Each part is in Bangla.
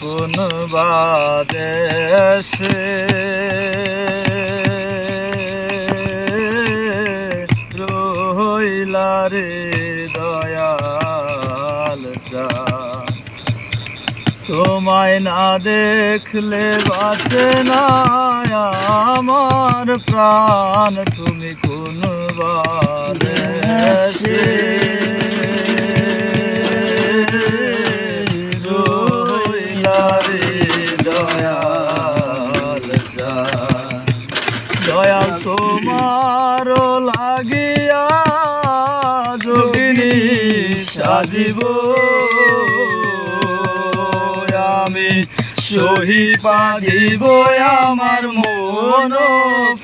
কোন বাদেশে? রইলা রে দয়াল তোমায় না দেখলে বাঁচে না আমার প্রাণ। তুমি কোন বাদেশে? তোমার লাগিয়া যোগিনী সাজিব আমি সহি পাগিব আমার মন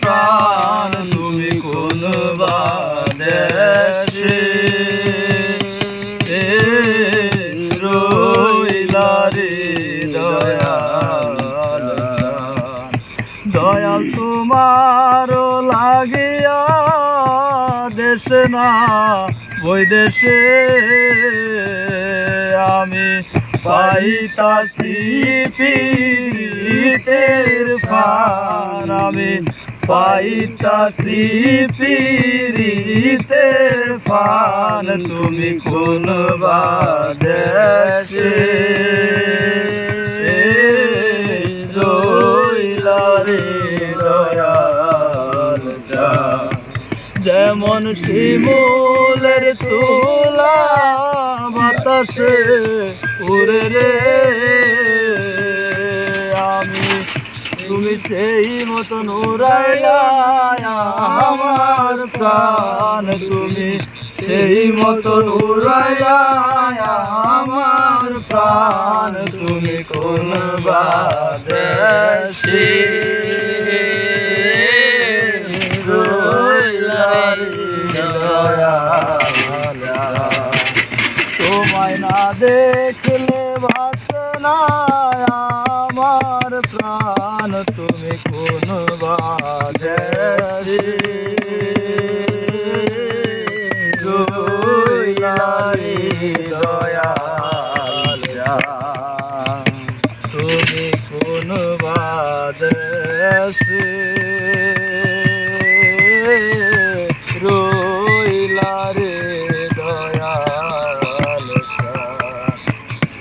প্রাণ তুমি কোন দয়াল। দয়াল তোমার লাগিয়া দেশে না, ওই দেশে আমি পাইতাছি পীরিতের ফান আমি পাইতাছি পীরিতের ফান তুমি কোন বাদেশে যেমন শিমুলের তুলা বাতাসে উড়ে রে। আমি তুমি সেই মতন উড়াইলা আমার প্রাণ। তুমি সেই মতন উড়াইলা আমার প্রাণ। তুমি কোন বাদেশে দেখলে বাঁচে না আমার প্রাণ তুমি কোন বাদেশে তুমি কোন বাদেশে